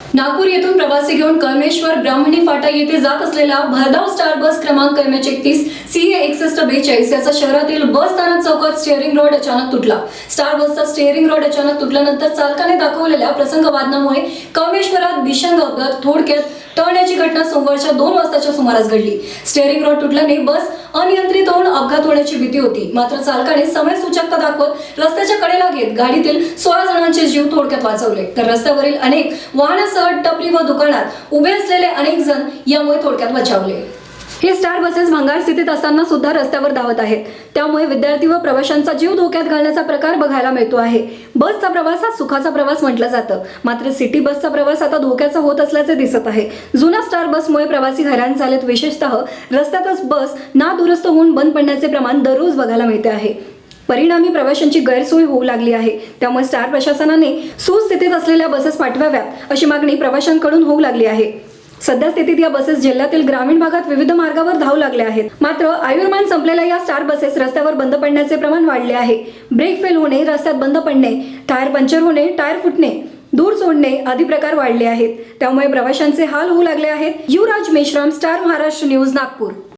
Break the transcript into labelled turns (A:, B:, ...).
A: नागपूर येथून प्रवासी घेऊन कळमेश्वर ब्राह्मणी फाटा येथे जात असलेला भरधाव स्टार बस क्रमांक एम एच एकतीस सी ए एकसष्ट बेचाळीस याचा शहरातील बस स्थानक चौकात स्टेअरिंग रोड अचानक तुटला. स्टार बसचा स्टेअरिंग रोड अचानक तुटल्यानंतर चालकाने दाखवलेल्या प्रसंग वादनामुळे कळमेश्वरात भीषण अपघात थोडक्यात टळण्याची घटना सोमवारच्या दोन वाजताच्या सुमारास घडली. स्टेअरिंग रॉड तुटल्याने बस अनियंत्रित होऊन अपघात होण्याची भीती होती. मात्र चालकाने समय सूचकता दाखवत रस्त्याच्या कडेला घेत गाडीतील सोळा जणांचे जीव थोडक्यात वाचवले. तर रस्त्यावरील अनेक वाहनासह टपरी व दुकानात उभे असलेले अनेक जण यामुळे थोडक्यात बचावले हे स्टार बसेस भंगार स्थितीत असताना सुद्धा रस्त्यावर धावत आहेत. त्यामुळे विद्यार्थी व प्रवाशांचा जीव धोक्यात घालण्याचा प्रकार बघायला मिळतो आहे. बसचा प्रवास हा सुखाचा प्रवास म्हटलं जातं. मात्र सिटी बसचा प्रवास आता धोक्याचा होत असल्याचे दिसत आहे. जुन्या स्टार बसमुळे प्रवासी हैराण झालेत. विशेषतः रस्त्यातच बस ना दुरुस्त होऊन बंद पडण्याचे प्रमाण दररोज बघायला मिळते आहे. परिणामी प्रवाशांची गैरसोय होऊ लागली आहे. त्यामुळे स्टार प्रशासनाने सुस्थितीत असलेल्या बसेस पाठवाव्यात अशी मागणी प्रवाशांकडून होऊ लागली आहे. सध्या स्थितीत या बसेस जिल्ह्यातील ग्रामीण भागात विविध मार्गावर धावू लागल्या आहेत. मात्र आयुर्मान संपलेल्या या स्टार बसेस रस्त्यावर बंद पडण्याचे प्रमाण वाढले आहे. ब्रेक फेल होणे रस्त्यात बंद पडणे टायर पंक्चर होणे टायर फुटणे दूर सोडणे आदी प्रकार वाढले आहेत. त्यामुळे प्रवाशांचे हाल होऊ लागले आहेत. Yuvraj Meshram star Maharashtra news Nagpur.